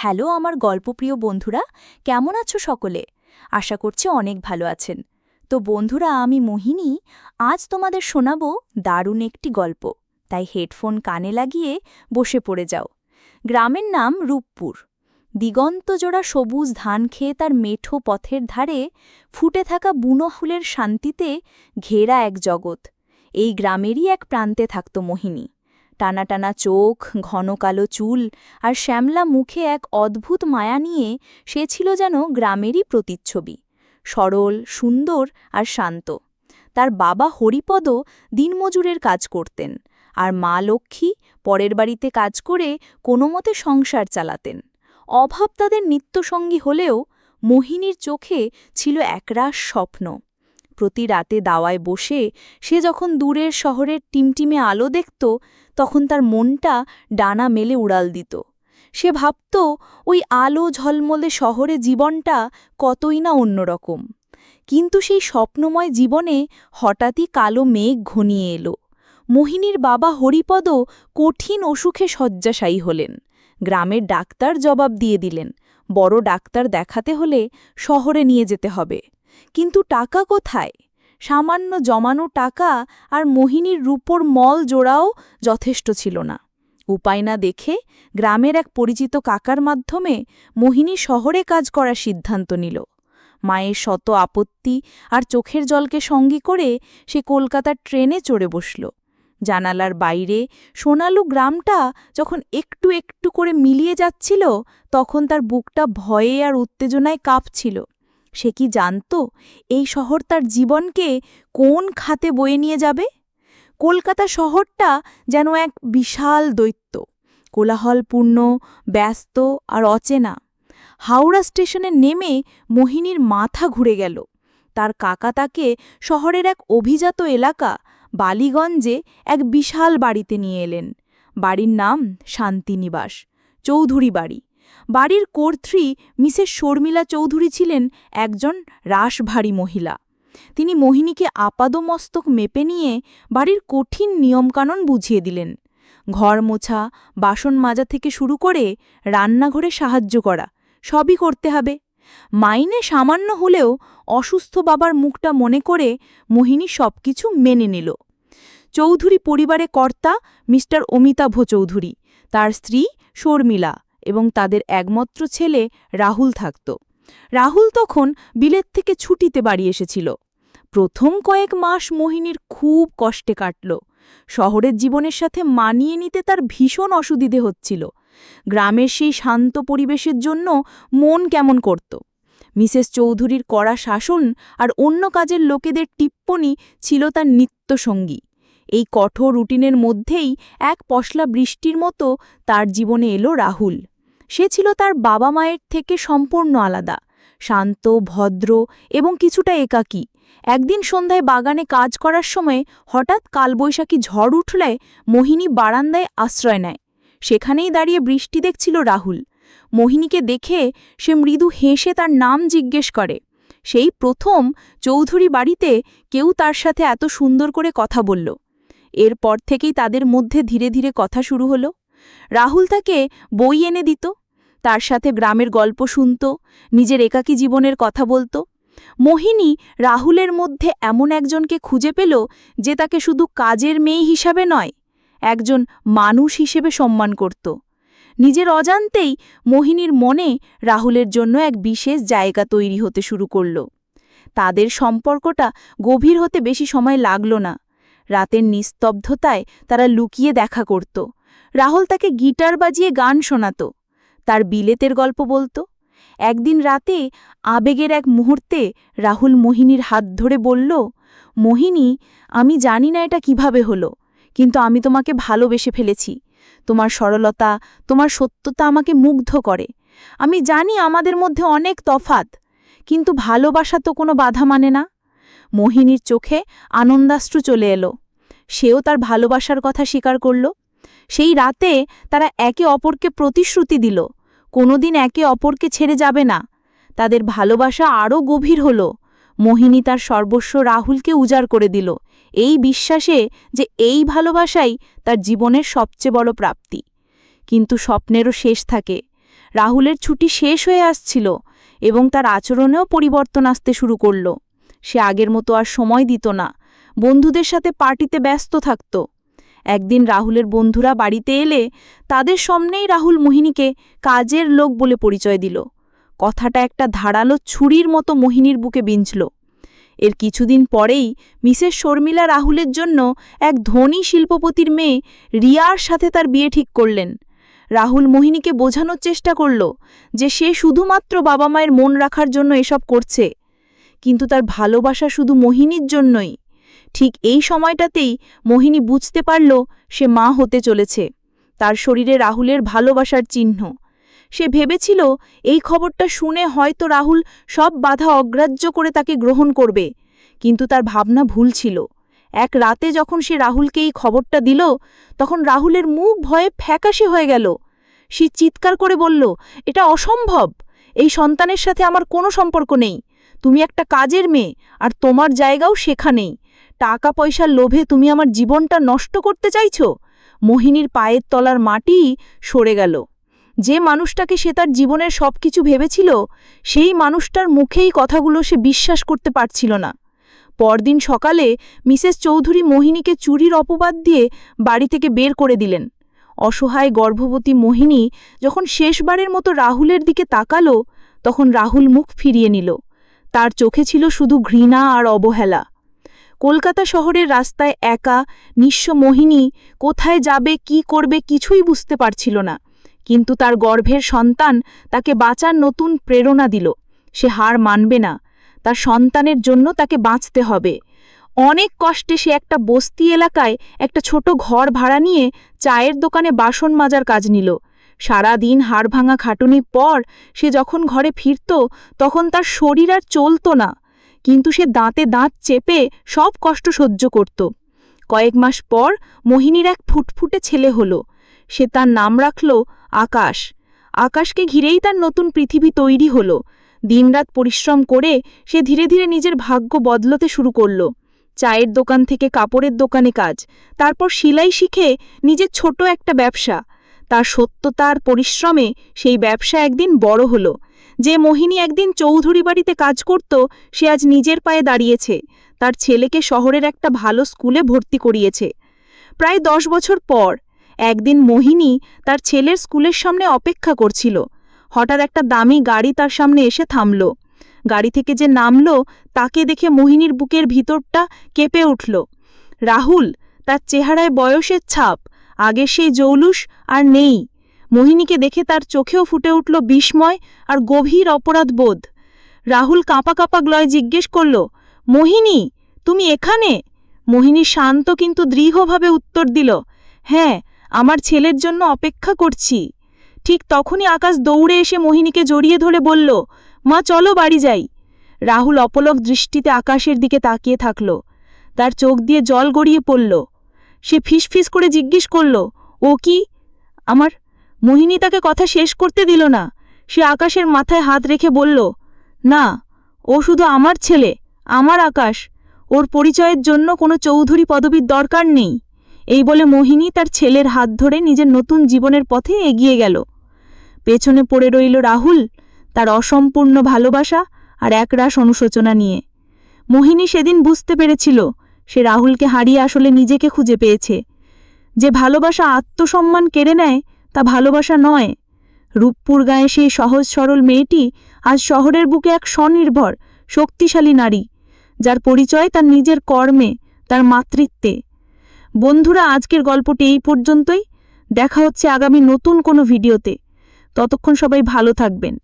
Hello আমার গল্পপ্রিয় বন্ধুরা, কেমন আছো সকলে? আশা করছি অনেক ভালো আছেন। তো বন্ধুরা, আমি মোহিনী, আজ তোমাদের শোনাব দারুণ একটি গল্প। তাই হেডফোন কানে লাগিয়ে বসে পড়ে যাও। গ্রামের নাম রূপপুর। দিগন্তজোড়া সবুজ ধান খেয়ে তার মেঠো পথের ধারে ফুটে থাকা বুনো ফুলের শান্তিতে ঘেরা এক জগৎ। এই গ্রামেরই এক প্রান্তে থাকত মোহিনী। টানা টানা চোখ, ঘন কালো চুল আর শ্যামলা মুখে এক অদ্ভুত মায়া নিয়ে সে ছিল যেন গ্রামেরই প্রতিচ্ছবি। সরল, সুন্দর আর শান্ত। তার বাবা হরিপদ দিনমজুরের কাজ করতেন আর মা লক্ষ্মী পরের বাড়িতে কাজ করে কোনো মতে সংসার চালাতেন। অভাব তাদের নিত্যসঙ্গী হলেও মোহিনীর চোখে ছিল একরাশ স্বপ্ন। প্রতি রাতে দাওয়ায় বসে সে যখন দূরের শহরের টিমটিমে আলো দেখত, তখন তার মনটা ডানা মেলে উড়াল দিত। সে ভাবত, ওই আলো ঝলমলে শহরে জীবনটা কতই না অন্যরকম। কিন্তু সেই স্বপ্নময় জীবনে হঠাৎই কালো মেঘ ঘনিয়ে এলো। মোহিনীর বাবা হরিপদ কঠিন অসুখে শয্যাশায়ী হলেন। গ্রামের ডাক্তার জবাব দিয়ে দিলেন, বড় ডাক্তার দেখাতে হলে শহরে নিয়ে যেতে হবে। কিন্তু টাকা কোথায়? সামান্য জমানো টাকা আর মোহিনীর রূপর মল জোড়াও যথেষ্ট ছিল না। উপায় না দেখে গ্রামের এক পরিচিত কাকার মাধ্যমে মোহিনী শহরে কাজ করার সিদ্ধান্ত নিল। মায়ের শত আপত্তি আর চোখের জলকে সঙ্গী করে সে কলকাতার ট্রেনে চড়ে বসল। জানালার বাইরে সোনালু গ্রামটা যখন একটু একটু করে মিলিয়ে যাচ্ছিল, তখন তার বুকটা ভয়ে আর উত্তেজনায় কাঁপছিল। সে কি জানত এই শহর তার জীবনকে কোন খাতে বয়ে নিয়ে যাবে? কলকাতা শহরটা যেন এক বিশাল দৈত্য। কোলাহলপূর্ণ, ব্যস্ত আর অচেনা। হাওড়া স্টেশনে নেমে মোহিনীর মাথা ঘুরে গেল। তার কাকা তাকে শহরের এক অভিজাত এলাকা বালিগঞ্জে এক বিশাল বাড়িতে নিয়ে এলেন। বাড়ির নাম শান্তিনিবাস চৌধুরী বাড়ি বাড়ির কর্ত্রী মিসেস শর্মিলা চৌধুরী ছিলেন একজন রাসভারী মহিলা। তিনি মোহিনীকে আপাদমস্তক মেপে নিয়ে বাড়ির কঠিন নিয়মকানুন বুঝিয়ে দিলেন। ঘর মোছা, বাসন মাজা থেকে শুরু করে রান্নাঘরে সাহায্য করা, সবই করতে হবে। মাইনে সামান্য হলেও অসুস্থ বাবার মুখটা মনে করে মোহিনী সবকিছু মেনে নিল। চৌধুরী পরিবারে কর্তা মিস্টার অমিতাভ চৌধুরী, তার স্ত্রী শর্মিলা। এবং তাদের একমাত্র ছেলে রাহুল থাকত। রাহুল তখন বিলেত থেকে ছুটিতে বাড়ি এসেছিল। প্রথম কয়েক মাস মোহিনীর খুব কষ্টে কাটল। শহরের জীবনের সাথে মানিয়ে নিতে তার ভীষণ অসুবিধে হচ্ছিল। গ্রামের সেই শান্ত পরিবেশের জন্য মন কেমন করত। মিসেস চৌধুরীর কড়া শাসন আর অন্য কাজের লোকেদের টিপ্পনি ছিল তার নিত্যসঙ্গী। এই কঠোর রুটিনের মধ্যেই এক পশলা বৃষ্টির মতো তার জীবনে এলো রাহুল। সে ছিল তার বাবা মায়ের থেকে সম্পূর্ণ আলাদা, শান্ত, ভদ্র এবং কিছুটা একাকী। একদিন সন্ধ্যায় বাগানে কাজ করার সময় হঠাৎ কালবৈশাখী ঝড় উঠলে মোহিনী বারান্দায় আশ্রয় নেয়। সেখানেই দাঁড়িয়ে বৃষ্টি দেখছিল রাহুল। মোহিনীকে দেখে সে মৃদু হেসে তার নাম জিজ্ঞেস করে। সেই প্রথম চৌধুরী বাড়িতে কেউ তার সাথে এত সুন্দর করে কথা বলল। এরপর থেকেই তাদের মধ্যে ধীরে ধীরে কথা শুরু হলো। রাহুল তাকে বই এনে দিত। তার সাথে গ্রামের গল্প শুনত, নিজের একাকী জীবনের কথা বলতো। মোহিনী রাহুলের মধ্যে এমন একজনকে খুঁজে পেল যে তাকে শুধু কাজের মেয়ে হিসাবে নয়, একজন মানুষ হিসেবে সম্মান করত। নিজের অজান্তেই মোহিনীর মনে রাহুলের জন্য এক বিশেষ জায়গা তৈরি হতে শুরু করল। তাদের সম্পর্কটা গভীর হতে বেশি সময় লাগল না। রাতের নিস্তব্ধতায় তারা লুকিয়ে দেখা করত। রাহুল তাকে গিটার বাজিয়ে গান শোনাত। তার বিলেতের গল্প বলতো। একদিন রাতে আবেগের এক মুহূর্তে রাহুল মোহিনীর হাত ধরে বলল, মোহিনী, আমি জানি না এটা কীভাবে হলো, কিন্তু আমি তোমাকে ভালোবেসে ফেলেছি। তোমার সরলতা, তোমার সত্যতা আমাকে মুগ্ধ করে। আমি জানি আমাদের মধ্যে অনেক তফাত, কিন্তু ভালোবাসা তো কোনো বাধা মানে না মোহিনীর চোখে আনন্দাশ্রু চলে এলো। সেও তার ভালোবাসার কথা স্বীকার করল। সেই রাতে তারা একে অপরকে প্রতিশ্রুতি দিল। কোনোদিন একে অপরকে ছেড়ে যাবে না। তাদের ভালোবাসা আরও গভীর হল। মোহিনী তার সর্বস্ব রাহুলকে উজাড় করে দিল। এই বিশ্বাসে যে এই ভালোবাসাই তার জীবনের সবচেয়ে বড় প্রাপ্তি। কিন্তু স্বপ্নেরও শেষ থাকে। রাহুলের ছুটি শেষ হয়ে আসছিল এবং তার আচরণেও পরিবর্তন আসতে শুরু করল। সে আগের মতো আর সময় দিত না। বন্ধুদের সাথে পার্টিতে ব্যস্ত থাকত। একদিন রাহুলের বন্ধুরা বাড়িতে এলে তাদের সামনেই রাহুল মোহিনীকে কাজের লোক বলে পরিচয় দিল। কথাটা একটা ধারালো ছুরির মতো মোহিনীর বুকে বিঞ্চল এর কিছুদিন পরেই মিসেস শর্মিলা রাহুলের জন্য এক ধনী শিল্পপতির মেয়ে রিয়ার সাথে তার বিয়ে ঠিক করলেন। রাহুল মোহিনীকে বোঝানোর চেষ্টা করল যে সে শুধুমাত্র বাবা মায়ের মন রাখার জন্য এসব করছে। কিন্তু তার ভালোবাসা শুধু মোহিনীর জন্যই। ঠিক এই সময়টাতেই মোহিনী বুঝতে পারল সে মা হতে চলেছে। তার শরীরে রাহুলের ভালোবাসার চিহ্ন। সে ভেবেছিল এই খবরটা শুনে হয়তো রাহুল সব বাধা অগ্রাহ্য করে তাকে গ্রহণ করবে, কিন্তু তার ভাবনা ভুল ছিল। এক রাতে যখন সে রাহুলকে এই খবরটা দিল, তখন রাহুলের মুখ ভয়ে ফ্যাকাশে হয়ে গেল। সে চিৎকার করে বলল, এটা অসম্ভব! এই সন্তানের সাথে আমার কোনো সম্পর্ক নেই। তুমি একটা কাজের মেয়ে, আর তোমার জায়গাও সেখানেই। টাকা পয়সার লোভে তুমি আমার জীবনটা নষ্ট করতে চাইছ? মোহিনীর পায়ের তলার মাটি সরে গেল। যে মানুষটাকে সে তার জীবনের সব কিছু ভেবেছিল, সেই মানুষটার মুখেই কথাগুলো সে বিশ্বাস করতে পারছিল না। পরদিন সকালে মিসেস চৌধুরী মোহিনীকে চুরির অপবাদ দিয়ে বাড়ি থেকে বের করে দিলেন। অসহায় গর্ভবতী মোহিনী যখন শেষবারের মতো রাহুলের দিকে তাকালো, তখন রাহুল মুখ ফিরিয়ে নিল। তার চোখে ছিল শুধু ঘৃণা আর অবহেলা। কলকাতা শহরের রাস্তায় একা, নিঃস্ব মোহিনী, কোথায় যাবে, কি করবে কিছুই বুঝতে পারছিল না। কিন্তু তার গর্ভের সন্তান তাকে বাঁচার নতুন প্রেরণা দিল। সে হার মানবে না। তার সন্তানের জন্য তাকে বাঁচতে হবে। অনেক কষ্টে সে একটা বস্তি এলাকায় একটা ছোট ঘর ভাড়া নিয়ে চায়ের দোকানে বাসন মাজার কাজ নিল। সারা দিন হাড় ভাঙা খাটুনির পর সে যখন ঘরে ফিরত, তখন তার শরীর আর চলত না। কিন্তু সে দাঁতে দাঁত চেপে সব কষ্ট সহ্য করত। কয়েক মাস পর মোহিনীর এক ফুটফুটে ছেলে হল। সে তার নাম রাখল আকাশ। আকাশকে ঘিরেই তার নতুন পৃথিবী তৈরি হল। দিনরাত পরিশ্রম করে সে ধীরে ধীরে নিজের ভাগ্য বদলতে শুরু করল। চায়ের দোকান থেকে কাপড়ের দোকানে কাজ, তারপর সিলাই শিখে নিজের ছোট একটা ব্যবসা। তার সত্যতার পরিশ্রমে সেই ব্যবসা একদিন বড় হল। যে মোহিনী একদিন চৌধুরী বাড়িতে কাজ করত, সে আজ নিজের পায়ে দাঁড়িয়েছে। তার ছেলেকে শহরের একটা ভালো স্কুলে ভর্তি করিয়েছে। প্রায় দশ বছর পর একদিন মোহিনী তার ছেলের স্কুলের সামনে অপেক্ষা করছিল। হঠাৎ একটা দামি গাড়ি তার সামনে এসে থামল। গাড়ি থেকে যে নামল, তাকে দেখে মোহিনীর বুকের ভিতরটা কেঁপে উঠল। রাহুল, তার চেহারায় বয়সের ছাপ, আগে সেই জৌলুস আর নেই। মোহিনীকে দেখে তার চোখেও ফুটে উঠল বিস্ময় আর গভীর অপরাধ বোধ। রাহুল কাঁপা কাঁপা গ্লয় জিজ্ঞেস করল, মোহিনী, তুমি এখানে? মোহিনী শান্ত কিন্তু দৃঢ়ভাবে উত্তর দিল হ্যাঁ আমার ছেলের জন্য অপেক্ষা করছি। ঠিক তখনই আকাশ দৌড়ে এসে মোহিনীকে জড়িয়ে ধরে বলল, মা, চলো বাড়ি যাই। রাহুল অপলক দৃষ্টিতে আকাশের দিকে তাকিয়ে থাকল, তার চোখ দিয়ে জল গড়িয়ে পড়ল। সে ফিসফিস করে জিজ্ঞেস করল, ও কি? আমার মোহিনী তাকে কথা শেষ করতে দিল না। সে আকাশের মাথায় হাত রেখে বলল, না, ও শুধু আমার ছেলে, আমার আকাশ। ওর পরিচয়ের জন্য কোনো চৌধুরী পদবীর দরকার নেই। এই বলে মোহিনী তার ছেলের হাত ধরে নিজের নতুন জীবনের পথে এগিয়ে গেল। পেছনে পড়ে রইল রাহুল, তার অসম্পূর্ণ ভালোবাসা আর একরাশ অনুশোচনা নিয়ে। মোহিনী সেদিন বুঝতে পেরেছিল, সে রাহুলকে হারিয়ে আসলে নিজেকে খুঁজে পেয়েছে। যে ভালোবাসা আত্মসম্মান কেড়ে নেয় তা ভালোবাসা নয়। রূপপুর গায়ে সেই সহজ সরল মেয়েটি আজ শহরের বুকে এক স্বনির্ভর, শক্তিশালী নারী, যার পরিচয় তার নিজের কর্মে, তার মাতৃত্বে। বন্ধুরা, আজকের গল্পটি এই পর্যন্তই। দেখা হচ্ছে আগামী নতুন কোনো ভিডিওতে। ততক্ষণ সবাই ভালো থাকবেন।